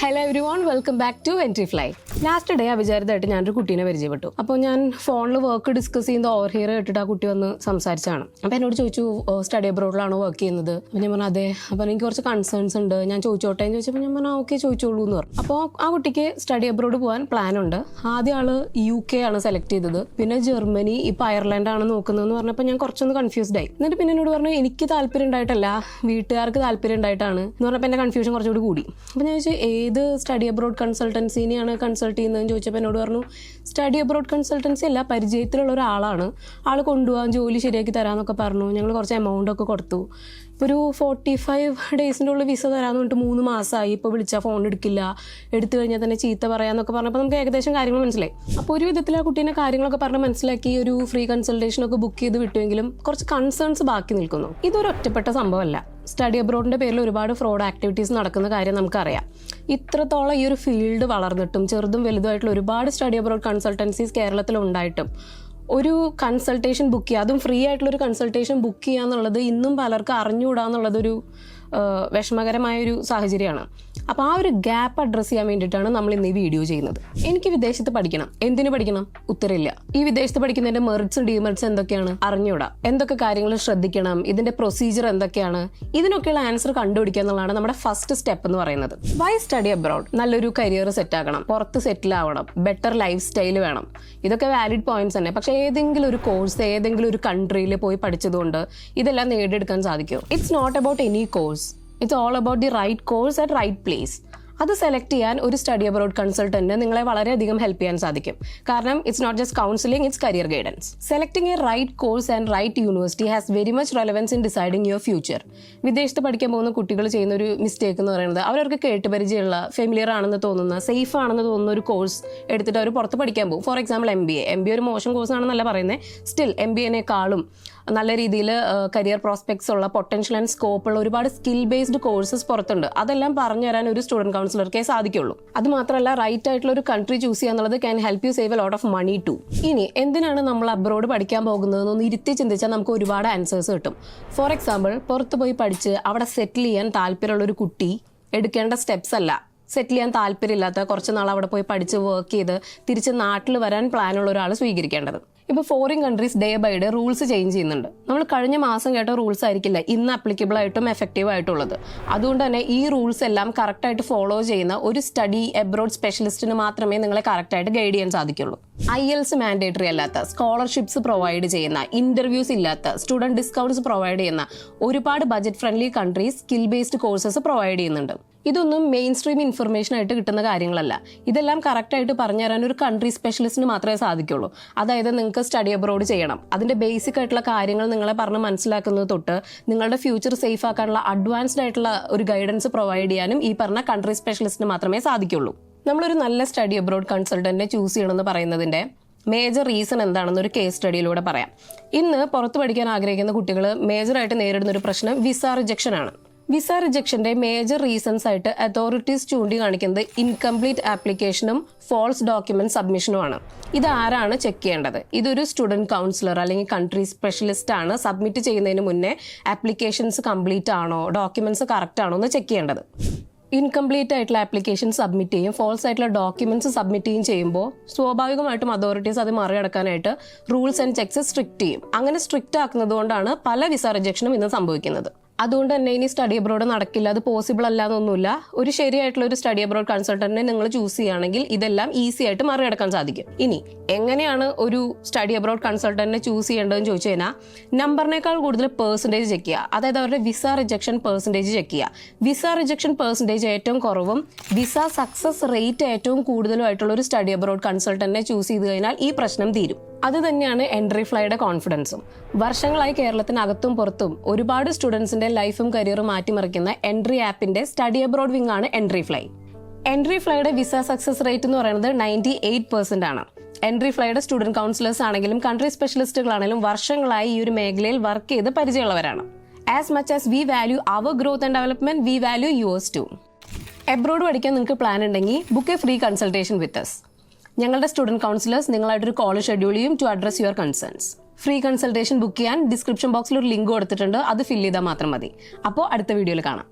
Hello everyone welcome back to Entri fly last day അവിചാരിതമായിട്ട് ഞാനൊരു കുട്ടീനെ പരിചയപ്പെട്ടു. അപ്പോൾ ഞാൻ ഫോണിൽ വർക്ക് ഡിസ്കസ് ചെയ്യുന്ന ഓവർ ഹിയർ കേട്ടിട്ട് ആ കുട്ടി വന്ന് സംസാരിച്ചാണ് അപ്പോൾ എന്നോട് ചോദിച്ചു സ്റ്റഡി അബ്രോഡിലാണോ വർക്ക് ചെയ്യുന്നത്? അപ്പോൾ ഞാൻ പറഞ്ഞു അതെ. അപ്പോൾ എനിക്ക് കുറച്ച് കൺസേൺസ് ഉണ്ട്. ഞാൻ ചോദിച്ചോട്ടെ എന്ന് ചോദിച്ചപ്പോൾ ഞാൻ പറഞ്ഞു ഓക്കെ ചോദിച്ചോളൂ എന്ന് പറഞ്ഞു. അപ്പോൾ ആ കുട്ടിക്ക് സ്റ്റഡി അബ്രോഡ് പോകാൻ പ്ലാൻ ഉണ്ട്. ആദ്യ ആൾ യു കെ ആണ് സെലക്ട് ചെയ്തത്. പിന്നെ ജർമ്മനി ഇപ്പോൾ അയർലൻഡ് ആണ് നോക്കുന്നതെന്ന് പറഞ്ഞപ്പോൾ ഞാൻ കുറച്ചൊന്ന് കൺഫ്യൂസ്ഡ് ആയി. എന്നിട്ട് പിന്നെ എന്നോട് പറഞ്ഞു എനിക്ക് താല്പര്യം ഉണ്ടായിട്ടല്ല. വീട്ടുകാർക്ക് താല്പര്യം ഉണ്ടായിട്ടാണ്. എന്ന് പറഞ്ഞപ്പോൾ എന്റെ കൺഫ്യൂഷൻ കുറച്ചുകൂടി കൂടി. അപ്പോൾ ഞാൻ ചോദിച്ചു ഏത് സ്റ്റഡി അബ്രോഡ് കൺസൾട്ടൻസിനെയാണ് കൺസൾട്ട് ചെയ്യുന്നതെന്ന് ചോദിച്ചപ്പോൾ എന്നോട് പറഞ്ഞു സ്റ്റഡി അബ്രോഡ് കൺസൾട്ടൻസി അല്ല പരിചയത്തിലുള്ള ഒരാളാണ്. ആൾ കൊണ്ടുപോകാൻ ജോലി ശരിയാക്കി തരാമെന്നൊക്കെ പറഞ്ഞു. ഞങ്ങൾ കുറച്ച് എമൗണ്ട് ഒക്കെ കൊടുത്തു. ഇപ്പോൾ ഒരു ഫോർട്ടി ഫൈവ് ഡേയ്സിന്റെ ഉള്ളിൽ വിസ തരാമെന്ന് പറഞ്ഞിട്ട് മൂന്ന് മാസമായി ഇപ്പോൾ വിളിച്ചാൽ ഫോൺ എടുക്കില്ല. എടുത്തു കഴിഞ്ഞാൽ തന്നെ ചീത്ത പറയാമെന്നൊക്കെ പറഞ്ഞപ്പോൾ നമുക്ക് ഏകദേശം കാര്യങ്ങൾ മനസ്സിലായി. അപ്പോൾ ഒരു വിധത്തിൽ ആ കുട്ടീനെ കാര്യങ്ങളൊക്കെ പറഞ്ഞ് മനസ്സിലാക്കി ഒരു ഫ്രീ കൺസൾട്ടേഷനൊക്കെ ബുക്ക് ചെയ്ത് വിട്ടുവെങ്കിലും കുറച്ച് കൺസേൺസ് ബാക്കി നിൽക്കുന്നു. ഇതൊരു ഒറ്റപ്പെട്ട സംഭവമല്ല. സ്റ്റഡി അബ്രോഡിന്റെ പേരിൽ ഒരുപാട് ഫ്രോഡ് ആക്ടിവിറ്റീസ് നടക്കുന്ന കാര്യം നമുക്കറിയാം. ഇത്രത്തോളം ഈ ഒരു ഫീൽഡ് വളർന്നിട്ടും ചെറുതും വലുതുമായിട്ടുള്ള ഒരുപാട് സ്റ്റഡി അബ്രോഡ് കൺസൾട്ടൻസീസ് കേരളത്തിൽ ഉണ്ടായിട്ടും ഒരു കൺസൾട്ടേഷൻ ബുക്ക് ചെയ്യുക അതും ഫ്രീ ആയിട്ടുള്ള ഒരു കൺസൾട്ടേഷൻ ബുക്ക് ചെയ്യുക എന്നുള്ളത് ഇന്നും പലർക്കും അറിഞ്ഞുകൂടാ എന്നുള്ളതൊരു ആഹ്, വിഷമകരമായ ഒരു സാഹചര്യമാണ്. അപ്പോൾ ആ ഒരു ഗ്യാപ്പ് അഡ്രസ്സ് ചെയ്യാൻ വേണ്ടിയിട്ടാണ് നമ്മൾ ഇന്ന് ഈ വീഡിയോ ചെയ്യുന്നത്. എനിക്ക് വിദേശത്ത് പഠിക്കണം. എന്തിനു പഠിക്കണം? ഉത്തരമില്ല. ഈ വിദേശത്ത് പഠിക്കുന്നതിന്റെ മെറിറ്റ്സും ഡിമെറിറ്റ്സ് എന്തൊക്കെയാണ്? അറിഞ്ഞൂടാ എന്തൊക്കെ കാര്യങ്ങൾ ശ്രദ്ധിക്കണം? ഇതിന്റെ പ്രൊസീജിയർ എന്തൊക്കെയാണ്? ഇതിനൊക്കെയുള്ള ആൻസർ കണ്ടുപിടിക്കുക എന്നുള്ളതാണ് നമ്മുടെ ഫസ്റ്റ് സ്റ്റെപ്പ് എന്ന് പറയുന്നത്. വൈ സ്റ്റഡി അബ്രോഡ് നല്ലൊരു കരിയർ സെറ്റ് ആക്കണം. പുറത്ത് സെറ്റിൽ ആവണം. ബെറ്റർ ലൈഫ് സ്റ്റൈൽ വേണം. ഇതൊക്കെ വാലിഡ് പോയിന്റ്സ് തന്നെ. പക്ഷേ ഏതെങ്കിലും ഒരു കോഴ്സ് ഏതെങ്കിലും ഒരു കൺട്രിയിൽ പോയി പഠിച്ചതുകൊണ്ട് ഇതെല്ലാം നേടിയെടുക്കാൻ സാധിക്കും it's not about any course it's all about the right course at right place അത് സെലക്ട് ചെയ്യാൻ ഒരു സ്റ്റഡി അബ്രോഡ് കൺസൾട്ടന്റ് നിങ്ങളെ വളരെയധികം ഹെൽപ്പ് ചെയ്യാൻ സാധിക്കും. കാരണം it's not just counselling it's career guidance selecting a right course and right university has very much relevance in deciding your future വിദേശത്ത് പഠിക്കാൻ പോകുന്ന കുട്ടികൾ ചെയ്യുന്ന ഒരു മിസ്റ്റേക്ക് എന്ന് പറയുന്നത് അവരവർക്ക് കേട്ട് പരിചയമുള്ള ഫെമിലിയർ ആണെന്ന് തോന്നുന്ന സേഫ് ആണെന്ന് തോന്നുന്ന ഒരു കോഴ്സ് എടുത്തിട്ട് അവർ പുറത്ത് പഠിക്കാൻ പോകും. For example M B A M B ഒരു മോശം കോഴ്സ് ആണെന്നല്ല പറയുന്നത് സ്റ്റിൽ എം ബി എനേക്കാളും നല്ല രീതിയിൽ കരിയർ പ്രോസ്പെക്ട്സ് ഉള്ള പൊട്ടൻഷ്യൽ ആൻഡ് സ്കോപ്പ് ഉള്ള ഒരുപാട് സ്കിൽ ബേസ്ഡ് കോഴ്സസ് പുറത്തുണ്ട്. അതെല്ലാം പറഞ്ഞു തരാൻ ഒരു സ്റ്റുഡന്റ് കൗൺസിലർക്കേ സാധിക്കുള്ളൂ. അത് മാത്രമല്ല റൈറ്റ് ആയിട്ടുള്ള ഒരു കൺട്രി ചൂസ് ചെയ്യുക എന്നുള്ളത് can help you save a lot of money to ഇനി എന്തിനാണ് നമ്മൾ അബ്രോഡ് പഠിക്കാൻ പോകുന്നതെന്നൊന്ന് ഇരുത്തി ചിന്തിച്ചാൽ നമുക്ക് ഒരുപാട് ആൻസേഴ്സ് കിട്ടും. ഫോർ എക്സാമ്പിൾ പുറത്ത് പോയി പഠിച്ച് അവിടെ സെറ്റിൽ ചെയ്യാൻ താല്പര്യമുള്ള ഒരു കുട്ടി എടുക്കേണ്ട സ്റ്റെപ്സ് അല്ല. സെറ്റിൽ ചെയ്യാൻ താല്പര്യമില്ലാത്ത കുറച്ച് നാൾ അവിടെ പോയി പഠിച്ച് വർക്ക് ചെയ്ത് തിരിച്ച് നാട്ടിൽ വരാൻ പ്ലാനുള്ള ഒരാൾ സ്വീകരിക്കേണ്ടത്. ഇപ്പോൾ foreign countries day by day rules change ചെയ്യുന്നുണ്ട്. നമ്മൾ കഴിഞ്ഞ മാസം കേട്ട റൂൾസ് ആയിരിക്കില്ല. ഇന്ന് അപ്ലിക്കബിൾ ആയിട്ടും എഫക്റ്റീവ് ആയിട്ടുള്ളത്. അതുകൊണ്ട് തന്നെ ഈ റൂൾസ് എല്ലാം കറക്റ്റായിട്ട് ഫോളോ ചെയ്യുന്ന ഒരു സ്റ്റഡി എബ്രോഡ് സ്പെഷ്യലിസ്റ്റിന് മാത്രമേ നിങ്ങളെ കറക്റ്റായിട്ട് ഗൈഡ് ചെയ്യാൻ സാധിക്കുള്ളൂ. ഐ എൽസ് മാൻഡേറ്ററി അല്ലാത്ത സ്കോളർഷിപ്സ് പ്രൊവൈഡ് ചെയ്യുന്ന ഇന്റർവ്യൂസ് ഇല്ലാത്ത സ്റ്റുഡന്റ് ഡിസ്കൗണ്ട്സ് പ്രൊവൈഡ് ചെയ്യുന്ന ഒരുപാട് budget friendly countries skill based courses provide ചെയ്യുന്നുണ്ട്. ഇതൊന്നും മെയിൻ സ്ട്രീം ഇൻഫർമേഷൻ ആയിട്ട് കിട്ടുന്ന കാര്യങ്ങളല്ല. ഇതെല്ലാം കറക്റ്റായിട്ട് പറഞ്ഞു തരാൻ ഒരു കൺട്രി സ്പെഷ്യലിസ്റ്റിന് മാത്രമേ സാധിക്കുള്ളൂ. അതായത് നിങ്ങൾക്ക് സ്റ്റഡി അബ്രോഡ് ചെയ്യണം. അതിന്റെ ബേസിക് ആയിട്ടുള്ള കാര്യങ്ങൾ നിങ്ങളെ പറഞ്ഞ് മനസ്സിലാക്കുന്നത് തൊട്ട് നിങ്ങളുടെ ഫ്യൂച്ചർ സേഫ് ആക്കാനുള്ള അഡ്വാൻസ്ഡ് ആയിട്ടുള്ള ഒരു ഗൈഡൻസ് പ്രൊവൈഡ് ചെയ്യാനും ഈ പറഞ്ഞ കൺട്രി സ്പെഷ്യലിസ്റ്റിന് മാത്രമേ സാധിക്കുള്ളൂ. നമ്മളൊരു നല്ല സ്റ്റഡി അബ്രോഡ് കൺസൾട്ടന്റിനെ ചൂസ് ചെയ്യണമെന്ന് പറയുന്നതിന്റെ മേജർ റീസൺ എന്താണെന്ന് ഒരു കേസ് സ്റ്റഡിയിലൂടെ പറയാം. ഇന്ന് പുറത്ത് പഠിക്കാൻ ആഗ്രഹിക്കുന്ന കുട്ടികൾ മേജറായിട്ട് നേരിടുന്ന ഒരു പ്രശ്നം വിസ റിജക്ഷൻ ആണ്. വിസ റിജക്ഷന്റെ മേജർ റീസൺസ് ആയിട്ട് അതോറിറ്റീസ് ചൂണ്ടിക്കാണിക്കുന്നത് ഇൻകംപ്ലീറ്റ് ആപ്ലിക്കേഷനും ഫോൾസ് ഡോക്യുമെന്റ് സബ്മിഷനുമാണ് ഇത് ആരാണ് ചെക്ക് ചെയ്യേണ്ടത്? ഇതൊരു സ്റ്റുഡന്റ് കൗൺസിലർ അല്ലെങ്കിൽ കൺട്രി സ്പെഷ്യലിസ്റ്റ് ആണ് സബ്മിറ്റ് ചെയ്യുന്നതിന് മുന്നേ ആപ്ലിക്കേഷൻസ് കംപ്ലീറ്റ് ആണോ ഡോക്യുമെന്റ്സ് കറക്റ്റ് ആണോ എന്ന് ചെക്ക് ചെയ്യേണ്ടത്. ഇൻകംപ്ലീറ്റ് ആയിട്ടുള്ള ആപ്ലിക്കേഷൻ സബ്മിറ്റ് ചെയ്യും ഫോൾസ് ആയിട്ടുള്ള ഡോക്യുമെന്റ്സ് സബ്മിറ്റ് ചെയ്യും ചെയ്യുമ്പോൾ സ്വാഭാവികമായിട്ടും അതോറിറ്റീസ് അത് മറികടക്കാനായിട്ട് റൂൾസ് ആൻഡ് ചെക്സ് സ്ട്രിക്റ്റ് ചെയ്യും. അങ്ങനെ സ്ട്രിക്റ്റ് ആക്കുന്നത് കൊണ്ടാണ് പല വിസ റിജക്ഷനും ഇന്ന് സംഭവിക്കുന്നത്. അതുകൊണ്ട് തന്നെ ഇനി സ്റ്റഡി അബ്രോഡ് നടക്കില്ല. അത് പോസിബിൾ അല്ല എന്നൊന്നുമില്ല. ഒരു ശരിയായിട്ടുള്ള ഒരു സ്റ്റഡി അബ്രോഡ് കൺസൾട്ടന്റിനെ നിങ്ങൾ ചൂസ് ചെയ്യുകയാണെങ്കിൽ ഇതെല്ലാം ഈസി ആയിട്ട് മറികടക്കാൻ സാധിക്കും. ഇനി എങ്ങനെയാണ് ഒരു സ്റ്റഡി അബ്രോഡ് കൺസൾട്ടന്റിനെ ചൂസ് ചെയ്യേണ്ടതെന്ന് ചോദിച്ചു കഴിഞ്ഞാൽ നമ്പറിനേക്കാൾ കൂടുതൽ പേഴ്സന്റേജ് ചെക്ക് ചെയ്യുക. അതായത് അവരുടെ വിസ റിജക്ഷൻ പേഴ്സന്റേജ് ചെക്ക് ചെയ്യുക. വിസ റിജക്ഷൻ പേഴ്സന്റേജ് ഏറ്റവും കുറവും വിസ സക്സസ് റേറ്റ് ഏറ്റവും കൂടുതലുമായിട്ടുള്ള ഒരു സ്റ്റഡി അബ്രോഡ് കൺസൾട്ടന്റിനെ ചൂസ് ചെയ്ത് കഴിഞ്ഞാൽ ഈ പ്രശ്നം തീരും. അത് തന്നെയാണ് എൻട്രി ഫ്ലൈയുടെ കോൺഫിഡൻസും വർഷങ്ങളായി കേരളത്തിനകത്തും പുറത്തും ഒരുപാട് സ്റ്റുഡൻസിന്റെ ലൈഫും കരിയറും മാറ്റിമറിക്കുന്ന എൻട്രി ആപ്പിന്റെ സ്റ്റഡി അബ്രോഡ് വിങ് ആണ് എൻട്രി ഫ്ലൈ എൻട്രി ഫ്ലൈയുടെ വിസ സക്സസ് റേറ്റ് എന്ന് പറയുന്നത് നയന്റി എയ്റ്റ് പെർസെന്റ് ആണ്. എൻട്രി ഫ്ലൈയുടെ സ്റ്റുഡന്റ് കൗൺസിലേഴ്സ് ആണെങ്കിലും കൺട്രി സ്പെഷ്യലിസ്റ്റുകളാണെങ്കിലും വർഷങ്ങളായി ഈ ഒരു മേഖലയിൽ വർക്ക് ചെയ്ത് പരിചയമുള്ളവരാണ്. As much as we value our growth and development we value yours to abroad പഠിക്കാൻ നിങ്ങൾക്ക് പ്ലാൻ ഉണ്ടെങ്കിൽ book a free consultation with us. ഞങ്ങളുടെ സ്റ്റുഡന്റ് കൗൺസിലേഴ്സ് നിങ്ങളായിട്ടൊരു കോൾ ഷെഡ്യൂൾ ചെയ്യും to address your concerns free consultation book ചെയ്യാൻ description ബോക്സിൽ ഒരു link കൊടുത്തിട്ടുണ്ട്. അത് ഫില്ല് ചെയ്താൽ മാത്രം മതി. അപ്പോൾ അടുത്ത വീഡിയോയിൽ കാണാം.